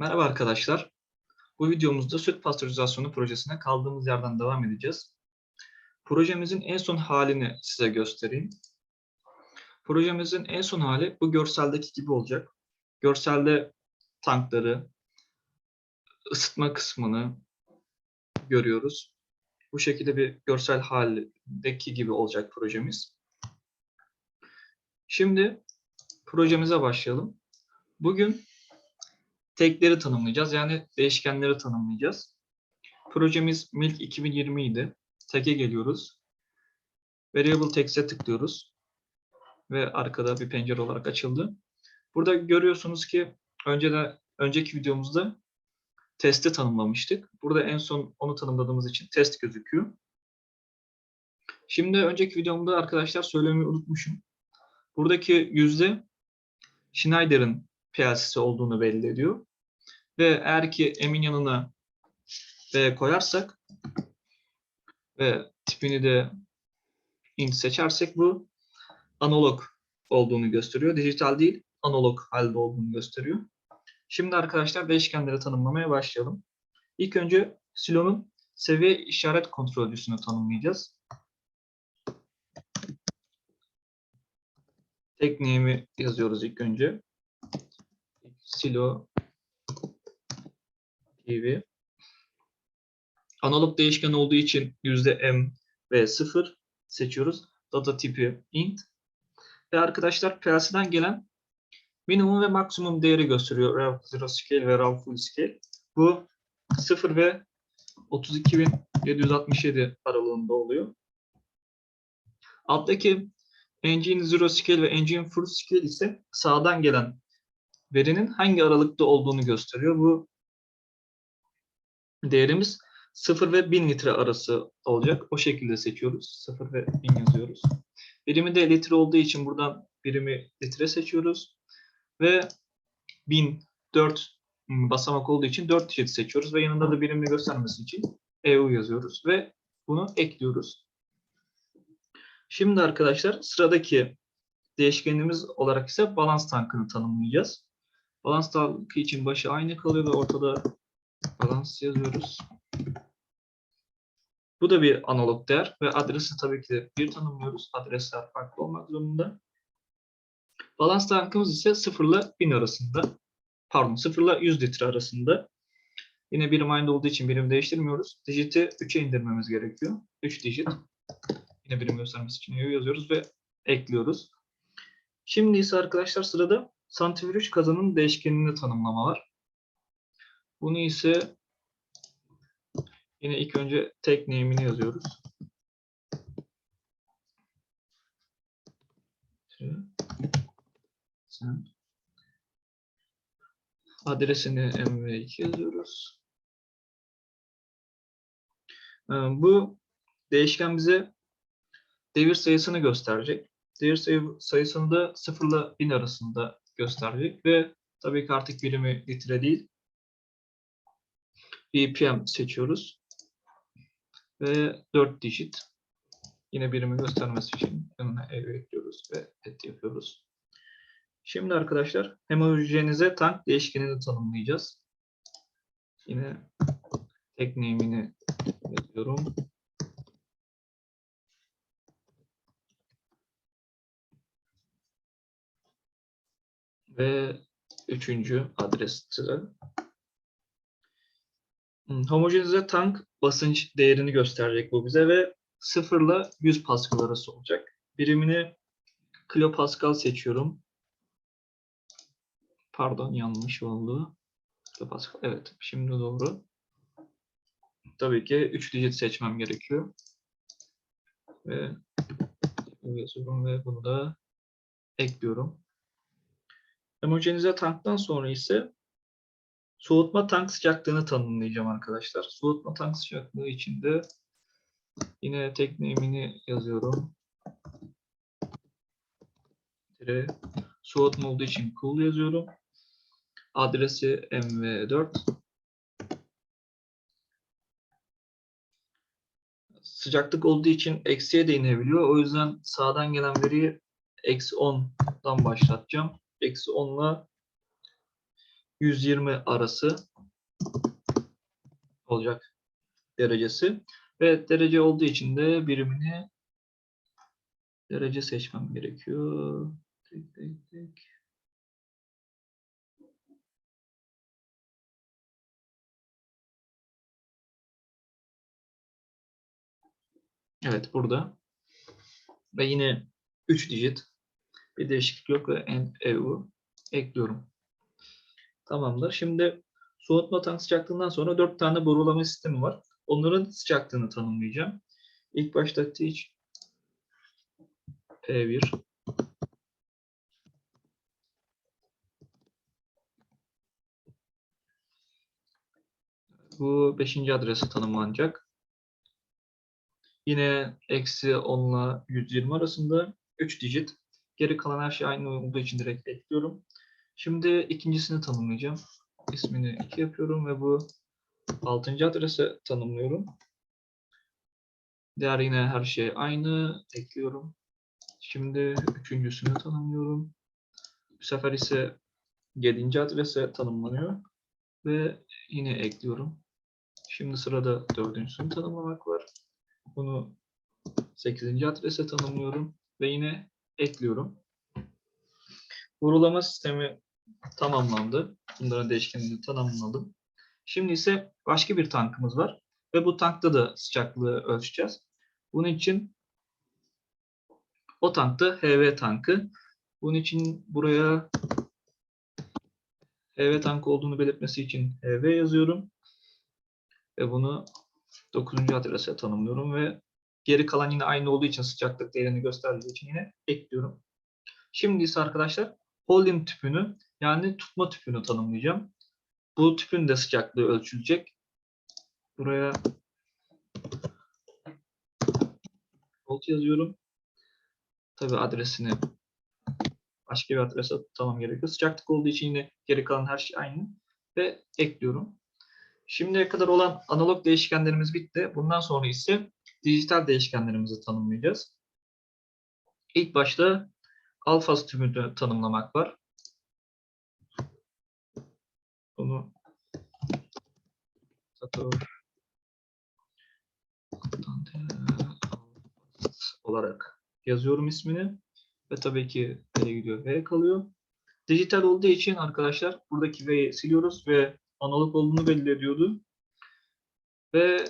Merhaba arkadaşlar. Bu videomuzda süt pastörizasyonu projesine kaldığımız yerden devam edeceğiz. Projemizin en son halini size göstereyim. Projemizin en son hali bu görseldeki gibi olacak. Görselde tankları, ısıtma kısmını görüyoruz. Bu şekilde bir görsel haldeki gibi olacak projemiz. Şimdi projemize başlayalım. Bugün tekleri tanımlayacağız. Yani değişkenleri tanımlayacağız. Projemiz Milk 2020 idi. Teke geliyoruz. Variable Text'e tıklıyoruz. Ve arkada bir pencere olarak açıldı. Burada görüyorsunuz ki önce de, önceki videomuzda testi tanımlamıştık. Burada en son onu tanımladığımız için test gözüküyor. Şimdi önceki videomda arkadaşlar söylemeyi unutmuşum. Buradaki yüzde Schneider'in PLC'si olduğunu belli ediyor. Ve eğer ki emin yanına V koyarsak ve tipini de int seçersek bu analog olduğunu gösteriyor. Dijital değil, analog halde olduğunu gösteriyor. Şimdi arkadaşlar değişkenleri tanımlamaya başlayalım. İlk önce silonun seviye işaret kontrolcüsünü tanımlayacağız. Tekniğimi yazıyoruz ilk önce. Silo TV. Analog değişken olduğu için %m ve 0 seçiyoruz. Data tipi int. Ve arkadaşlar PLC'den gelen minimum ve maksimum değeri gösteriyor. RAW zero scale ve RAW full scale. Bu 0 ve 32.767 aralığında oluyor. Alttaki Engine Zero Scale ve Engine Full Scale ise sağdan gelen verinin hangi aralıkta olduğunu gösteriyor. Bu değerimiz 0 ve 1000 litre arası olacak. O şekilde seçiyoruz. 0 ve 1000 yazıyoruz. Birimi de litre olduğu için buradan birimi litre seçiyoruz. Ve 1000 4 basamak olduğu için 4 digit seçiyoruz ve yanında da birimini göstermesi için EU yazıyoruz ve bunu ekliyoruz. Şimdi arkadaşlar sıradaki değişkenimiz olarak ise balans tankını tanımlayacağız. Balans tankı için başı aynı kalıyor ve ortada balans yazıyoruz. Bu da bir analog değer ve adresi tabii ki de bir tanımlıyoruz. Adresler farklı olmak zorunda. Balans tankımız ise 0 ile 1000 arasında. Pardon 0 ile 100 litre arasında. Yine birim aynı olduğu için birim değiştirmiyoruz. Dijiti 3'e indirmemiz gerekiyor. 3 dijit. Yine birim göstermesi için yazıyoruz ve ekliyoruz. Şimdi ise arkadaşlar sırada santifüj kazanın değişkenini tanımlama var. Bunu ise yine ilk önce tek name'ini yazıyoruz. Adresini mv2 yazıyoruz. Ee, Bu değişken bize devir sayısını gösterecek. Devir sayı, sayısını da 0 ile 1000 arasında gösterecek ve tabii ki artık birimi litre değil BPM seçiyoruz. Ve 4 digit. Yine birimi göstermesi için yanına ev ekliyoruz ve et yapıyoruz. Şimdi arkadaşlar homojenize tank değişkenini tanımlayacağız. Yine tek name'ini yazıyorum. Ve üçüncü adres sıra. Hmm, Homojenize tank basınç değerini gösterecek bu bize ve 0 ile 100 Pascal arası olacak. Birimini kilopascal seçiyorum. Pardon yanlış oldu. Kilopascal. Evet şimdi doğru. Tabii ki 3 digit seçmem gerekiyor. Ve yazıyorum ve bunu da ekliyorum. Homojenize tanktan sonra ise soğutma tank sıcaklığını tanımlayacağım arkadaşlar. Soğutma tank sıcaklığı için de yine tek name'ini yazıyorum. Soğutma olduğu için cool yazıyorum. Adresi mv4. Sıcaklık olduğu için eksiye de inebiliyor. O yüzden sağdan gelen veriyi eksi 10'dan başlatacağım. Eksi 10 ile 120 arası olacak derecesi. Ve derece olduğu için de birimini derece seçmem gerekiyor. Evet burada. Ve yine 3 digit bir değişiklik yok ve en EU ekliyorum. Tamamdır. Şimdi soğutma tank sıcaklığından sonra 4 tane borulama sistemi var. Onların sıcaklığını tanımlayacağım. İlk başta T P1 Bu 5. adresi tanımlanacak. Yine eksi 10 ile 120 arasında 3 digit. Geri kalan her şey aynı olduğu için direkt ekliyorum. Şimdi ikincisini tanımlayacağım. İsmini 2 yapıyorum ve bu 6. adrese tanımlıyorum. Diğer yine her şey aynı. Ekliyorum. Şimdi üçüncüsünü tanımlıyorum. Bu sefer ise 7. adrese tanımlanıyor. Ve yine ekliyorum. Şimdi sırada dördüncüsünü tanımlamak var. Bunu 8. adrese tanımlıyorum ve yine ekliyorum. Vurulama sistemi tamamlandı. Bunların değişkenini tamamladım. Şimdi ise başka bir tankımız var ve bu tankta da sıcaklığı ölçeceğiz. Bunun için o tankta HV tankı. Bunun için buraya HV tankı olduğunu belirtmesi için HV yazıyorum. Ve bunu 9. adrese tanımlıyorum ve geri kalan yine aynı olduğu için sıcaklık değerini gösterdiği için yine ekliyorum. Şimdi ise arkadaşlar holding tüpünü yani tutma tüpünü tanımlayacağım. Bu tüpün de sıcaklığı ölçülecek. Buraya volt yazıyorum. Tabi adresini başka bir adrese tamam gerekiyor. Sıcaklık olduğu için yine geri kalan her şey aynı ve ekliyorum. Şimdiye kadar olan analog değişkenlerimiz bitti. Bundan sonra ise dijital değişkenlerimizi tanımlayacağız. İlk başta alfa tümünü tanımlamak var. Bunu olarak yazıyorum ismini ve tabii ki V gidiyor V kalıyor. Dijital olduğu için arkadaşlar buradaki V'yi siliyoruz ve analog olduğunu belli. Ve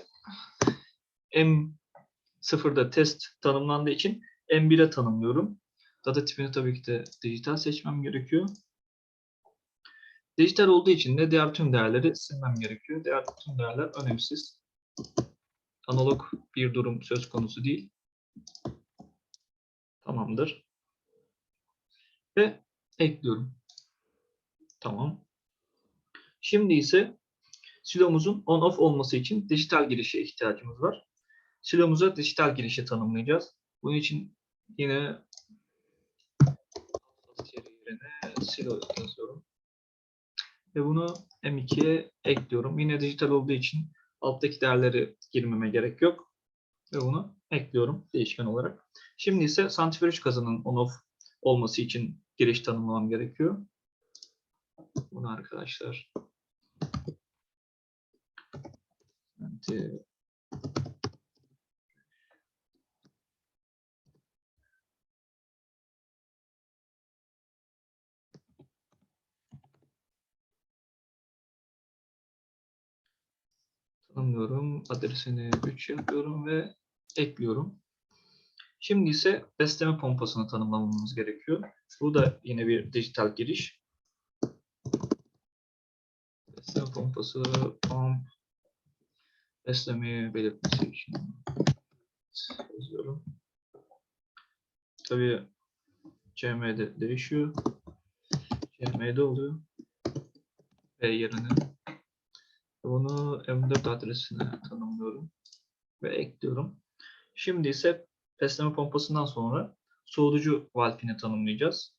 M0'da test tanımlandığı için M1'e tanımlıyorum. Data tipini tabii ki de dijital seçmem gerekiyor. Dijital olduğu için de diğer tüm değerleri silmem gerekiyor. Diğer tüm değerler önemsiz. Analog bir durum söz konusu değil. Tamamdır. Ve ekliyorum. Tamam. Şimdi ise silomuzun on-off olması için dijital girişe ihtiyacımız var. Silomuza dijital girişi tanımlayacağız. Bunun için yine silo yazıyorum. Ve bunu M2'ye ekliyorum. Yine dijital olduğu için alttaki değerleri girmeme gerek yok. Ve bunu ekliyorum değişken olarak. Şimdi ise santrifüj kazanın on-off olması için giriş tanımlamam gerekiyor. Bunu arkadaşlar Şimdi tanımlıyorum. Adresini 3 yapıyorum ve ekliyorum. Şimdi ise besleme pompasını tanımlamamız gerekiyor. Bu da yine bir dijital giriş. Besleme pompası pump beslemeyi belirtmesi için yazıyorum. Tabii CM'de değişiyor. CM'de oluyor. V yerine. Bunu M4 adresine tanımlıyorum. Ve ekliyorum. Şimdi ise besleme pompasından sonra soğutucu valfini tanımlayacağız.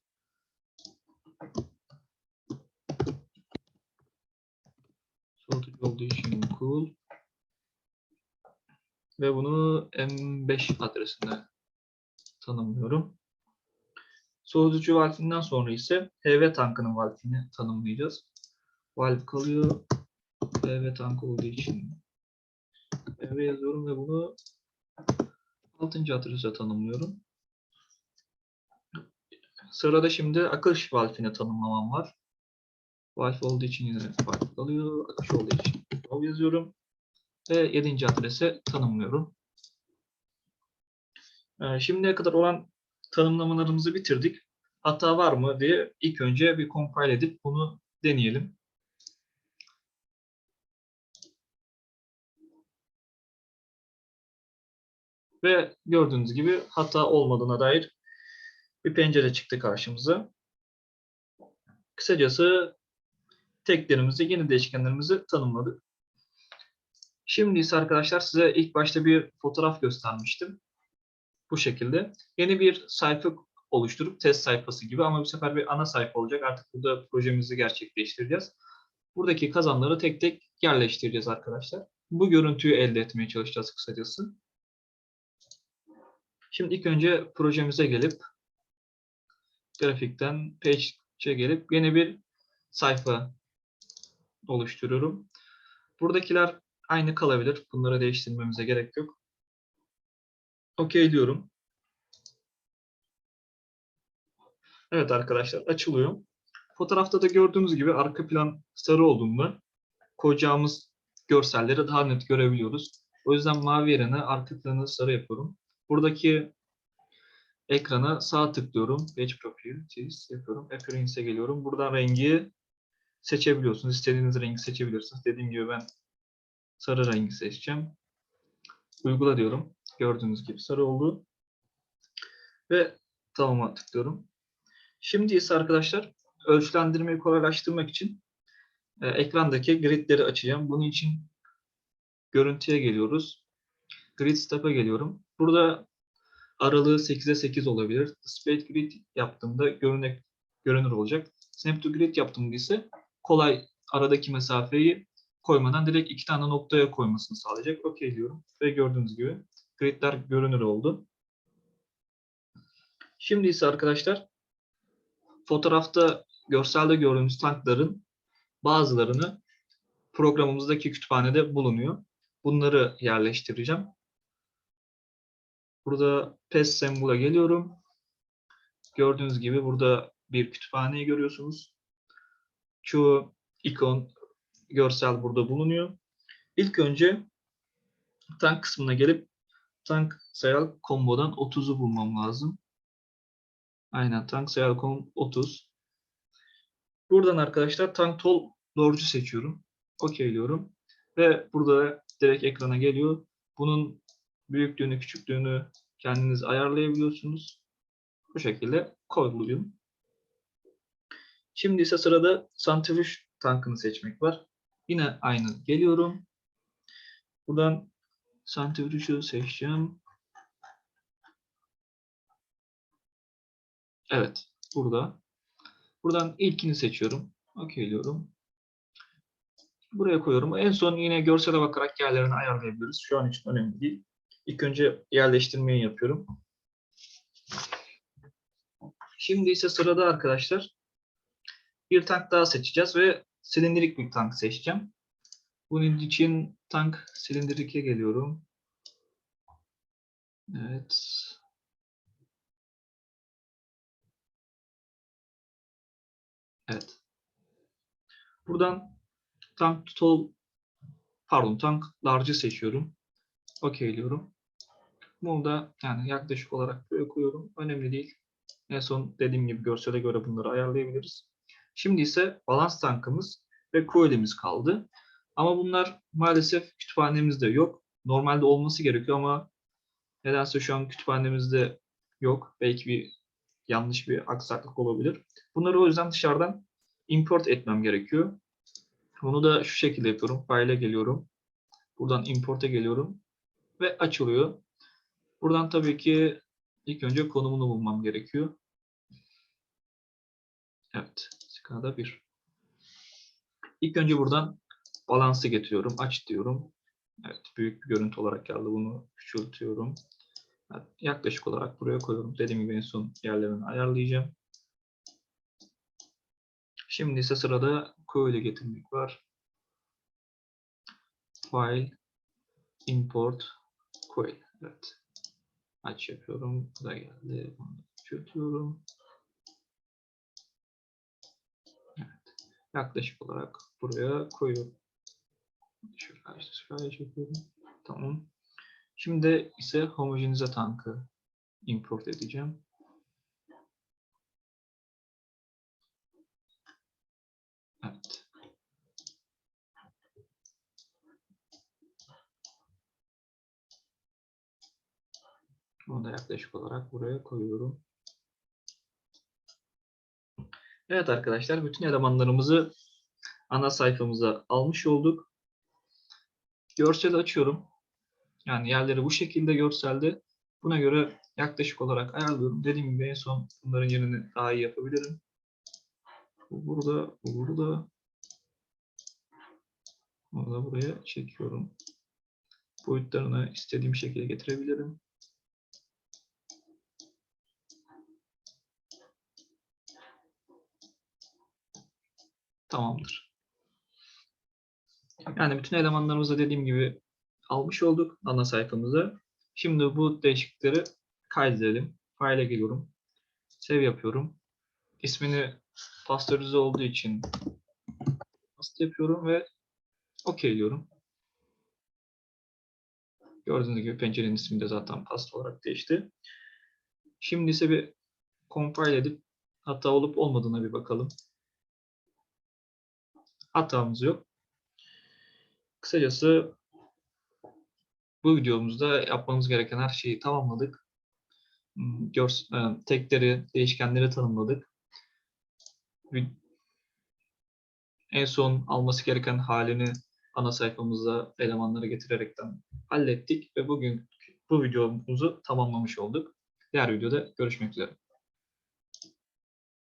Soğutucu olduğu için cool ve bunu M5 adresine tanımlıyorum. Soğutucu valfinden sonra ise HV tankının valfini tanımlayacağız. valve kalıyor. PV tank olduğu için PV yazıyorum ve bunu 6. adrese tanımlıyorum. Sırada şimdi akış valfini tanımlamam var. Valve olduğu için yine valve kalıyor. Akış olduğu için valve yazıyorum. Ve 7. adrese tanımlıyorum. Ee, Şimdiye kadar olan tanımlamalarımızı bitirdik. Hata var mı diye ilk önce bir compile edip bunu deneyelim. Ve gördüğünüz gibi hata olmadığına dair bir pencere çıktı karşımıza. Kısacası teklerimizi, yeni değişkenlerimizi tanımladık. Şimdi ise arkadaşlar size ilk başta bir fotoğraf göstermiştim. Bu şekilde. Yeni bir sayfa oluşturup test sayfası gibi ama bu sefer bir ana sayfa olacak. Artık burada projemizi gerçekleştireceğiz. Buradaki kazanları tek tek yerleştireceğiz arkadaşlar. Bu görüntüyü elde etmeye çalışacağız kısacası. Şimdi ilk önce projemize gelip grafikten page'e gelip yeni bir sayfa oluşturuyorum. Buradakiler aynı kalabilir. Bunları değiştirmemize gerek yok. OK diyorum. Evet arkadaşlar açılıyor. Fotoğrafta da gördüğünüz gibi arka plan sarı olduğunda koyacağımız görselleri daha net görebiliyoruz. O yüzden mavi yerine arka planı sarı yapıyorum. Buradaki ekrana sağ tıklıyorum. Page Properties yapıyorum. Appearance'e geliyorum. Buradan rengi seçebiliyorsunuz. İstediğiniz rengi seçebilirsiniz. Dediğim gibi ben sarı rengi seçeceğim. Uygula diyorum. Gördüğünüz gibi sarı oldu. Ve tamam'a tıklıyorum. Şimdi ise arkadaşlar ölçülendirmeyi kolaylaştırmak için e, ekrandaki gridleri açacağım. Bunun için görüntüye geliyoruz. Grid Step'e geliyorum. Burada aralığı 8'e 8 olabilir. Spade Grid yaptığımda görünek, görünür olacak. Snap to Grid yaptığımda ise kolay aradaki mesafeyi koymadan direkt iki tane noktaya koymasını sağlayacak. OK diyorum ve gördüğünüz gibi gridler görünür oldu. Şimdi ise arkadaşlar fotoğrafta görselde gördüğünüz tankların bazılarını programımızdaki kütüphanede bulunuyor. Bunları yerleştireceğim. Burada PES Semble'a geliyorum. Gördüğünüz gibi burada bir kütüphaneyi görüyorsunuz. Çoğu ikon, görsel burada bulunuyor. İlk önce tank kısmına gelip tank sayal kombodan 30'u bulmam lazım. Aynen tank sayal kom 30. Buradan arkadaşlar tank tol doğrucu seçiyorum. Okeyliyorum. Ve burada direkt ekrana geliyor. Bunun büyüklüğünü, küçüklüğünü kendiniz ayarlayabiliyorsunuz. Bu şekilde koyuluyum. Şimdi ise sırada santrifüj tankını seçmek var. Yine aynı geliyorum. Buradan santrifüjü seçeceğim. Evet, burada. Buradan ilkini seçiyorum. Okeyliyorum. Buraya koyuyorum. En son yine görsele bakarak yerlerini ayarlayabiliriz. Şu an için önemli değil. İlk önce yerleştirmeyi yapıyorum. Şimdi ise sırada arkadaşlar bir tank daha seçeceğiz ve silindirik bir tank seçeceğim. Bunun için tank silindirike geliyorum. Evet. Evet. Buradan tank tol pardon tank large'ı seçiyorum. Okeyliyorum. Bunu da yani yaklaşık olarak böyle koyuyorum. Önemli değil. En son dediğim gibi görsele göre bunları ayarlayabiliriz. Şimdi ise balans tankımız ve coil'imiz kaldı. Ama bunlar maalesef kütüphanemizde yok. Normalde olması gerekiyor ama nedense şu an kütüphanemizde yok. Belki bir yanlış bir aksaklık olabilir. Bunları o yüzden dışarıdan import etmem gerekiyor. Bunu da şu şekilde yapıyorum. File'e geliyorum. Buradan import'a geliyorum. Ve açılıyor. Buradan tabii ki ilk önce konumunu bulmam gerekiyor. Evet. Skada 1. İlk önce buradan balansı getiriyorum. Aç diyorum. Evet. Büyük bir görüntü olarak geldi. Bunu küçültüyorum. Evet, yaklaşık olarak buraya koyuyorum. Dediğim gibi en son yerlerini ayarlayacağım. Şimdi ise sırada Q ile getirmek var. File, import, Q. Evet. Aç yapıyorum. Bu da geldi. Bunu da küçültüyorum. Evet. Yaklaşık olarak buraya koyuyorum. Şöyle şöyle yapıyorum. Tamam. Şimdi ise homojenize tankı import edeceğim. Evet. Bunu da yaklaşık olarak buraya koyuyorum. Evet arkadaşlar, bütün elemanlarımızı ana sayfamıza almış olduk. Görsel açıyorum. Yani yerleri bu şekilde görselde. Buna göre yaklaşık olarak ayarlıyorum. Dediğim gibi en son bunların yerini daha iyi yapabilirim. Bu burada, bu burada. Bunu da buraya çekiyorum. Boyutlarını istediğim şekilde getirebilirim. Tamamdır. Yani bütün elemanlarımızı dediğim gibi almış olduk ana sayfamıza. Şimdi bu değişiklikleri kaydedelim. File'e geliyorum. Save yapıyorum. İsmini pastörize olduğu için past yapıyorum ve OK diyorum. Gördüğünüz gibi pencerenin ismi de zaten past olarak değişti. Şimdi ise bir compile edip hata olup olmadığına bir bakalım. Hatamız yok. Kısacası bu videomuzda yapmamız gereken her şeyi tamamladık. Hmm, Görs e, tekleri, değişkenleri tanımladık. En son alması gereken halini ana sayfamıza elemanları getirerekten hallettik ve bugün bu videomuzu tamamlamış olduk. Diğer videoda görüşmek üzere.